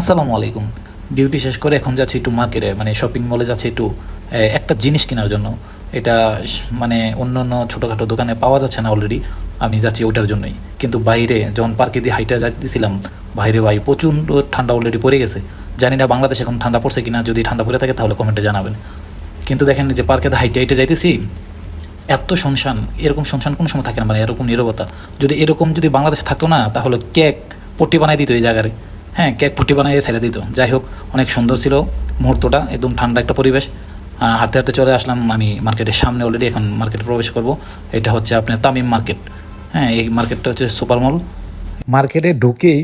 আসসালামু আলাইকুম। ডিউটি শেষ করে এখন যাচ্ছি একটু মার্কেটে মানে শপিং মলে যাচ্ছি একটু একটা জিনিস কেনার জন্য। এটা মানে অন্য অন্য ছোটোখাটো দোকানে পাওয়া যাচ্ছে না অলরেডি আমি যাচ্ছি ওটার জন্যই। কিন্তু বাইরে যখন পার্কে দিয়ে হাইটা যাইতেছিলাম, বাইরে ভাই প্রচণ্ড ঠান্ডা অলরেডি পড়ে গেছে। জানি না বাংলাদেশে এখন ঠান্ডা পড়ছে কিনা, যদি ঠান্ডা পড়ে থাকে তাহলে কমেন্টে জানাবেন। কিন্তু দেখেন যে পার্কে হাইটে হাইটে যাইতেছি, এত শুনশান, এরকম শুনশান কোনো সময় থাকে না মানে এরকম নীরবতা। যদি এরকম যদি বাংলাদেশ থাকতো না, তাহলে কেক পট্টি বানাই দিত এই জায়গায় হ্যাঁ কেক ফুটি বানাই ছেড়ে দিত। যাই হোক, অনেক সুন্দর ছিল মুহূর্তটা, একদম ঠান্ডা একটা পরিবেশ। হাঁটতে হাঁটতে চলে আসলাম আমি মার্কেটের সামনে অলরেডি এখন মার্কেটে প্রবেশ করব। এটা হচ্ছে আপনার তামিম মার্কেট। হ্যাঁ এই মার্কেটটা হচ্ছে সুপার মল। মার্কেটে ঢুকেই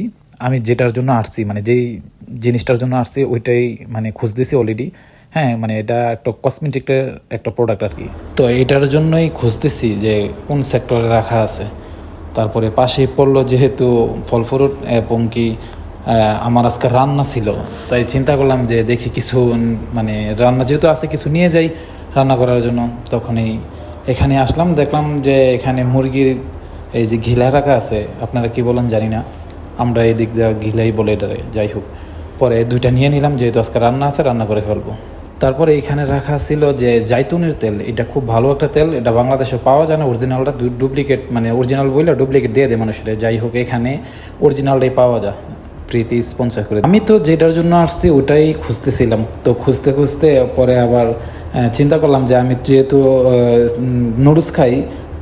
আমি যেটার জন্য আসছি মানে যেই জিনিসটার জন্য আসছি, ওইটাই মানে খুঁজতেছি অলরেডি হ্যাঁ মানে এটা একটা কসমেটিকের একটা প্রোডাক্ট আর কি। তো এটার জন্যই খুঁজতেছি যে কোন সেক্টরে রাখা আছে। তারপরে পাশে পড়ল যেহেতু ফল ফ্রুট এবং কি আমার আজকে রান্না ছিল। তাই চিন্তা করলাম যে দেখি কিছু মানে রান্না যেহেতু আছে, কিছু নিয়ে যাই রান্না করার জন্য। তখনই এখানে আসলাম, দেখলাম যে এখানে মুরগির এই যে ঘিলা রাখা আছে, আপনারা কি বলেন জানি না। আমরা এই দিক দিয়ে ঘিলাই বলে এটারে, যাই হোক। পরে দুইটা নিয়ে নিলাম, যেহেতু আজকে রান্না আছে, রান্না করে ফেলব। তারপরে এখানে রাখা ছিল যে জাইতুনের তেল, এটা খুব ভালো একটা তেল, এটা বাংলাদেশে পাওয়া যায় না অরিজিনালটা ডুপ্লিকেট মানে অরিজিনাল বললে ডুপ্লিকেট দিয়ে দেয় মানুষের। যাই হোক, এখানে অরিজিনালটাই পাওয়া যায়। প্রীতি স্পন্সর করে আমি তো যেটার জন্য আসছি, ওটাই খুঁজতেছিলাম। তো খুঁজতে খুঁজতে পরে আবার চিন্তা করলাম যে আমি যেহেতু নুডলস খাই,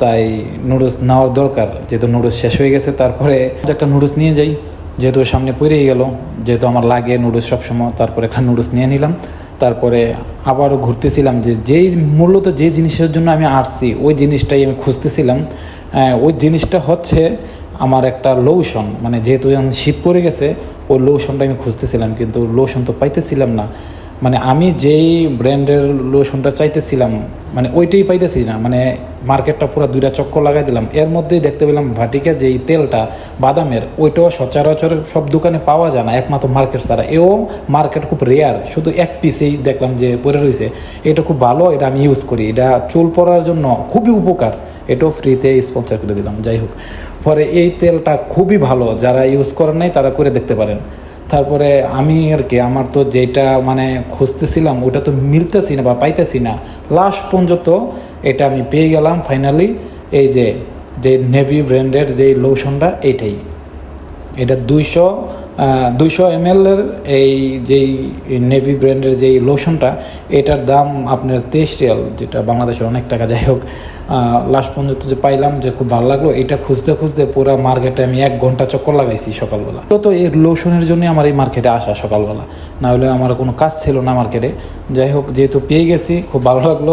তাই নুডলস নেওয়ার দরকার। যেহেতু নুডলস শেষ হয়ে গেছে, তারপরে একটা নুডলস নিয়ে যাই। যেহেতু সামনে পড়েই গেল, যেহেতু আমার লাগে নুডলস সবসময়, তারপরে একটা নুডলস নিয়ে নিলাম। তারপরে আবারও ঘুরতেছিলাম যে যেই মূলত যে জিনিসের জন্য আমি আসছি, ওই জিনিসটাই আমি খুঁজতেছিলাম। ওই জিনিসটা হচ্ছে আমার একটা লোশন মানে যেহেতু এখন শীত পড়ে গেছে, ওই লোশনটা আমি খুঁজতেছিলাম, কিন্তু লোশন তো পাইতেছিলাম না। মানে আমি যেই ব্র্যান্ডের লোশনটা চাইতেছিলাম মানে ওইটাই পাইতেছি না। মানে মার্কেটটা পুরো দুইটা চক্কর লাগাই দিলাম। এর মধ্যেই দেখতে পেলাম ভাটিকা যেই তেলটা, বাদামের, ওইটাও সচরাচর সব দোকানে পাওয়া যায় না, একমাত্র মার্কেট ছাড়া। এও মার্কেট খুব রেয়ার শুধু এক পিসেই দেখলাম যে পরে রয়েছে। এটা খুব ভালো, এটা আমি ইউজ করি। এটা চুল পরার জন্য খুবই উপকার। এটাও ফ্রিতে স্পন্সার করে দিলাম। যাই হোক। পরে এই তেলটা খুবই ভালো, যারা ইউজ করেন নাই তারা করে দেখতে পারেন। তারপরে আমি আর কি, আমার তো যেটা মানে খুঁজতেছিলাম ওটা তো মিলতেছি না বা পাইতেছি না। লাস্ট পর্যন্ত এটা আমি পেয়ে গেলাম ফাইনালি এই যে যে নেভি ব্র্যান্ডের যে লোশনটা এইটাই। এটা দুইশো দুইশো এম এর এই যেই নেভি ব্র্যান্ডের যেই লোশনটা এটার দাম আপনার তেইশ রিয়াল, যেটা বাংলাদেশের অনেক টাকা, যাই হোক লাস্ট পর্যন্ত যে পাইলাম যে খুব ভালো লাগল, এটা খুঁজতে খুঁজতে পুরো মার্কেটে আমি এক ঘণ্টা চক্কর লাগাইছি সকালবেলা। তো এই লোশনের জন্য আমার এই মার্কেটে আসা সকালবেলা। না হলে আমার কোনো কাজ ছিল না মার্কেটে যাই হোক, যেহেতু পেয়ে গেছি, খুব ভালো লাগল।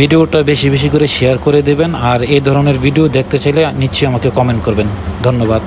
ভিডিওটা বেশি বেশি করে শেয়ার করে দেবেন, আর এই ধরনের ভিডিও দেখতে চাইলে নিশ্চয়ই আমাকে কমেন্ট করবেন। ধন্যবাদ।